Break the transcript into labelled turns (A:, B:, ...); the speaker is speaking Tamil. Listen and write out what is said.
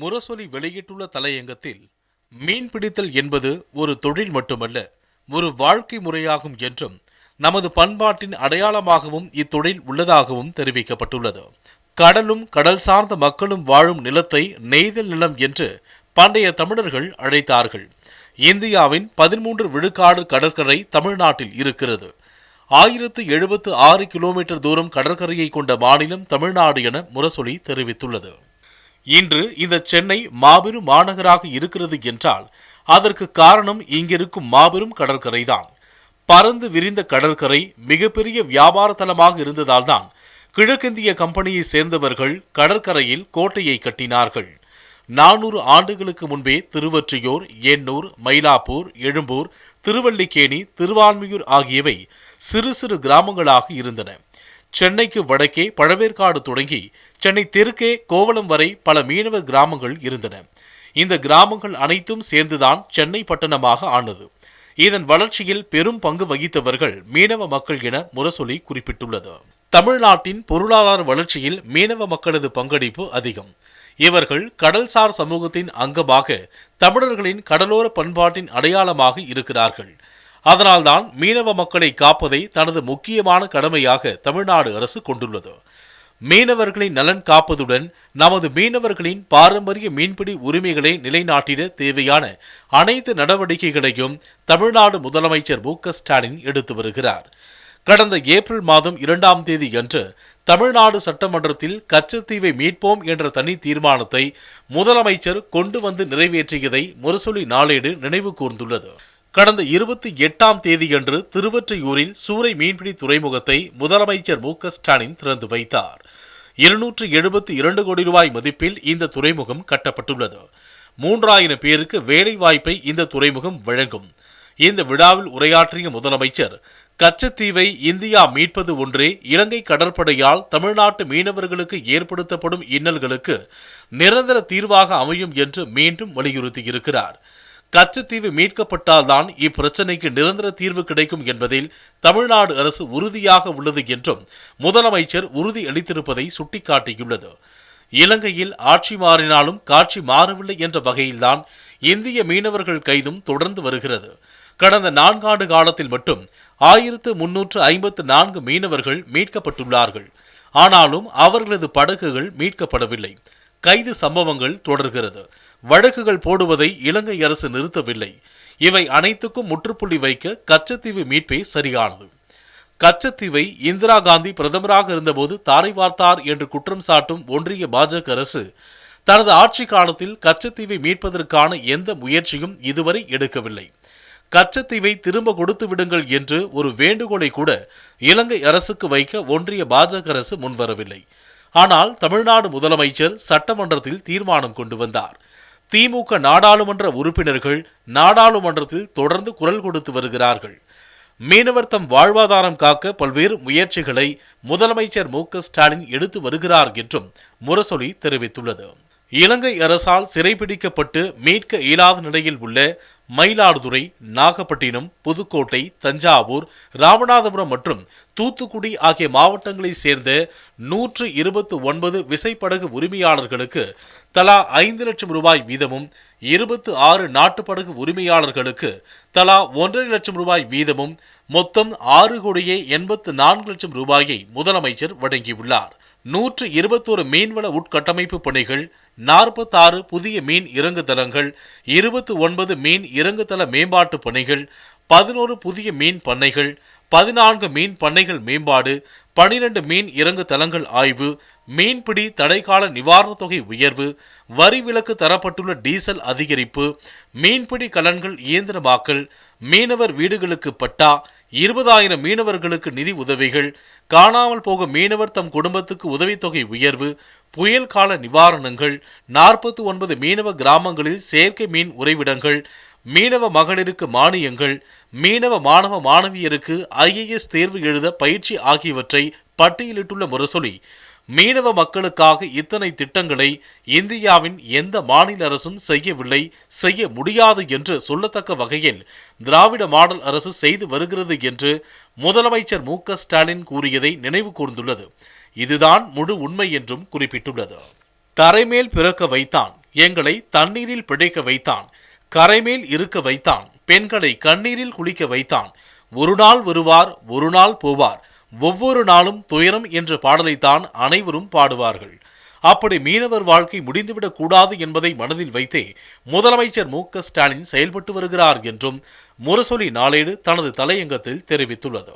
A: முரசொலி வெளியிட்டுள்ள தலையங்கத்தில் மீன்பிடித்தல் என்பது ஒரு தொழில் மட்டுமல்ல ஒரு வாழ்க்கை முறையாகும் என்றும் நமது பண்பாட்டின் அடையாளமாகவும் இத்தொழில் உள்ளதாகவும் தெரிவிக்கப்பட்டுள்ளது. கடலும் கடல் சார்ந்த மக்களும் வாழும் நிலத்தை நெய்தல் நிலம் என்று பண்டைய தமிழர்கள் அழைத்தார்கள். இந்தியாவின் பதிமூன்று விழுக்காடு கடற்கரை தமிழ்நாட்டில் இருக்கிறது. ஆயிரத்து எழுபத்து ஆறு கிலோமீட்டர் தூரம் கடற்கரையை கொண்ட மாநிலம் தமிழ்நாடு என முரசொலி தெரிவித்துள்ளது. இன்று இந்த சென்னை மாபெரும் மாநகராக இருக்கிறது என்றால் அதற்கு காரணம் இங்கிருக்கும் மாபெரும் கடற்கரைதான். பறந்து விரிந்த கடற்கரை மிகப்பெரிய வியாபார தலமாக இருந்ததால்தான் கிழக்கிந்திய கம்பெனியை சேர்ந்தவர்கள் கடற்கரையில் கோட்டையை கட்டினார்கள். நானூறு ஆண்டுகளுக்கு முன்பே திருவொற்றியூர் எண்ணூர் மயிலாப்பூர் எழும்பூர் திருவல்லிக்கேணி திருவான்மியூர் ஆகியவை சிறு சிறு கிராமங்களாக இருந்தன. சென்னைக்கு வடக்கே பழவேற்காடு தொடங்கி சென்னை தெற்கே கோவளம் வரை பல மீனவ கிராமங்கள் இருந்தன. இந்த கிராமங்கள் அனைத்தும் சேர்ந்துதான் சென்னை பட்டணமாக ஆனது. இதன் வளர்ச்சியில் பெரும் பங்கு வகித்தவர்கள் மீனவ மக்கள் என முரசொலி குறிப்பிட்டுள்ளது. தமிழ்நாட்டின் பொருளாதார வளர்ச்சியில் மீனவ மக்களது பங்களிப்பு அதிகம். இவர்கள் கடல்சார் சமூகத்தின் அங்கமாக தமிழர்களின் கடலோர பண்பாட்டின் அடையாளமாக இருக்கிறார்கள். அதனால்தான் மீனவ மக்களை காப்பதை தனது முக்கியமான கடமையாக தமிழ்நாடு அரசு கொண்டுள்ளது. மீனவர்களின் நலன் காப்பதுடன் நமது மீனவர்களின் பாரம்பரிய மீன்பிடி உரிமைகளை நிலைநாட்டிட தேவையான அனைத்து நடவடிக்கைகளையும் தமிழ்நாடு முதலமைச்சர் மு ஸ்டாலின் எடுத்து வருகிறார். கடந்த ஏப்ரல் மாதம் இரண்டாம் தேதி அன்று தமிழ்நாடு சட்டமன்றத்தில் கச்சத்தீவை மீட்போம் என்ற தனி தீர்மானத்தை முதலமைச்சர் கொண்டு வந்து நிறைவேற்றியதை முரசொலி நாளேடு நினைவு கூர்ந்துள்ளது. கடந்த இருபத்தி எட்டாம் தேதியன்று திருவொற்றியூரில் சூறை மீன்பிடி துறைமுகத்தை முதலமைச்சர் மு ஸ்டாலின் திறந்து வைத்தார். இருநூற்று எழுபத்தி இரண்டு கோடி ரூபாய் மதிப்பில் இந்த துறைமுகம் கட்டப்பட்டுள்ளது. மூன்றாயிரம் பேருக்கு வேலை வாய்ப்பை இந்த துறைமுகம் வழங்கும். இந்த விழாவில் உரையாற்றிய முதலமைச்சர் கச்சத்தீவை இந்தியா மீட்பது ஒன்றே இலங்கை கடற்படையால் தமிழ்நாட்டு மீனவர்களுக்கு ஏற்படுத்தப்படும் இன்னல்களுக்கு நிரந்தர தீர்வாக அமையும் என்று மீண்டும் வலியுறுத்தியிருக்கிறார். கச்சத்தீவு மீட்கப்பட்டால்தான் இப்பிரச்சினைக்கு நிரந்தர தீர்வு கிடைக்கும் என்பதில் தமிழ்நாடு அரசு உறுதியாக உள்ளது என்றும் முதலமைச்சர் உறுதி அளித்திருப்பதை சுட்டிக்காட்டியுள்ளது. இலங்கையில் ஆட்சி மாறினாலும் காட்சி மாறவில்லை என்ற வகையில்தான் இந்திய மீனவர்கள் கைதும் தொடர்ந்து வருகிறது. கடந்த நான்காண்டு காலத்தில் மட்டும் ஆயிரத்து முன்னூற்று ஐம்பத்து நான்கு மீனவர்கள் மீட்கப்பட்டுள்ளார்கள். ஆனாலும் அவர்களது படகுகள் மீட்கப்படவில்லை. கைது சம்பவங்கள் தொடர்கிறது. வழக்குகள் போடுவதை இலங்கை அரசு நிறுத்தவில்லை. இவை அனைத்துக்கும் முற்றுப்புள்ளி வைக்க கச்சத்தீவு மீட்பே சரியானது. கச்சத்தீவை இந்திரா காந்தி பிரதமராக இருந்தபோது தாரை வார்த்தார் என்று குற்றம் சாட்டும் ஒன்றிய பாஜக அரசு தனது ஆட்சி காலத்தில் கச்சத்தீவை மீட்பதற்கான எந்த முயற்சியும் இதுவரை எடுக்கவில்லை. கச்சத்தீவை திரும்ப கொடுத்து விடுங்கள் என்று ஒரு வேண்டுகோளை கூட இலங்கை அரசுக்கு வைக்க ஒன்றிய பாஜக அரசு முன்வரவில்லை. ஆனால் தமிழ்நாடு முதலமைச்சர் சட்டமன்றத்தில் தீர்மானம் கொண்டு வந்தார். திமுக நாடாளுமன்ற உறுப்பினர்கள் நாடாளுமன்றத்தில் தொடர்ந்து குரல் கொடுத்து வருகிறார்கள். மீனவர் தம் வாழ்வாதாரம் காக்க பல்வேறு முயற்சிகளை முதலமைச்சர் மு ஸ்டாலின் எடுத்து வருகிறார் என்றும் முரசொலி தெரிவித்துள்ளது. இலங்கை அரசால் சிறைபிடிக்கப்பட்டு மீட்க இயலாத நிலையில் உள்ள மயிலாடுதுறை நாகப்பட்டினம் புதுக்கோட்டை தஞ்சாவூர் ராமநாதபுரம் மற்றும் தூத்துக்குடி ஆகிய மாவட்டங்களைச் சேர்ந்த நூற்று இருபத்து ஒன்பது விசைப்படகு உரிமையாளர்களுக்கு தலா ஐந்து லட்சம் ரூபாய் வீதமும் இருபத்து ஆறு நாட்டுப்படகு உரிமையாளர்களுக்கு தலா ஒன்றரை லட்சம் ரூபாய் வீதமும் மொத்தம் ஆறு கோடியே எண்பத்து நான்கு லட்சம் ரூபாயை முதலமைச்சர் வழங்கியுள்ளார். நூற்று இருபத்தோரு மீன்வள உட்கட்டமைப்பு பணிகள் நாற்பத்தாறு புதிய மீன் இறங்குதளங்கள் இருபத்தி ஒன்பது மீன் இறங்குதள மேம்பாட்டு பணிகள் பதினோரு புதிய மீன் பண்ணைகள் பதினான்கு மீன் பண்ணைகள் மேம்பாடு பனிரெண்டு மீன் இறங்கு தளங்கள் ஆய்வு மீன்பிடி தடைக்கால நிவாரணத் தொகை உயர்வு வரி விலக்கு தரப்பட்டுள்ள டீசல் அதிகரிப்பு மீன்பிடி கலன்கள் இயந்திரமாக்கல் மீனவர் வீடுகளுக்கு பட்டா இருபதாயிரம் மீனவர்களுக்கு நிதி உதவிகள் காணாமல் போகும் மீனவர் தம் குடும்பத்துக்கு உதவித்தொகை உயர்வு புயல் கால நிவாரணங்கள் நாற்பத்தி ஒன்பது மீனவ கிராமங்களில் செயற்கை மீன் உறைவிடங்கள் மீனவ மகளிருக்கு மானியங்கள் மீனவ மாணவ மாணவியருக்கு ஐஏஎஸ் தேர்வு எழுத பயிற்சி ஆகியவற்றை பட்டியலிட்டுள்ள முரசொலி மீனவ மக்களுக்காக இத்தனை திட்டங்களை இந்தியாவின் எந்த மாநில அரசும் செய்யவில்லை செய்ய முடியாது என்று சொல்லத்தக்க வகையில் திராவிட மாடல் அரசு செய்து வருகிறது என்று முதலமைச்சர் மு க ஸ்டாலின் கூறியதை நினைவு கூர்ந்துள்ளது. இதுதான் முழு உண்மை என்றும் குறிப்பிட்டுள்ளது. தரைமேல் பிறக்க வைத்தான் எங்களை தண்ணீரில் பிழைக்க வைத்தான் கரைமேல் இருக்க வைத்தான் பெண்களை கண்ணீரில் குளிக்க வைத்தான் ஒரு நாள் வருவார் ஒரு நாள் போவார் ஒவ்வொரு நாளும் துயரம் என்ற பாடலைத்தான் அனைவரும் பாடுவார்கள். அப்படி மீனவர் வாழ்க்கை முடிந்துவிடக் கூடாது என்பதை மனதில் வைத்தே முதலமைச்சர் மு க ஸ்டாலின் செயல்பட்டு வருகிறார் என்றும் முரசொலி நாளேடு தனது தலையங்கத்தில் தெரிவித்துள்ளது.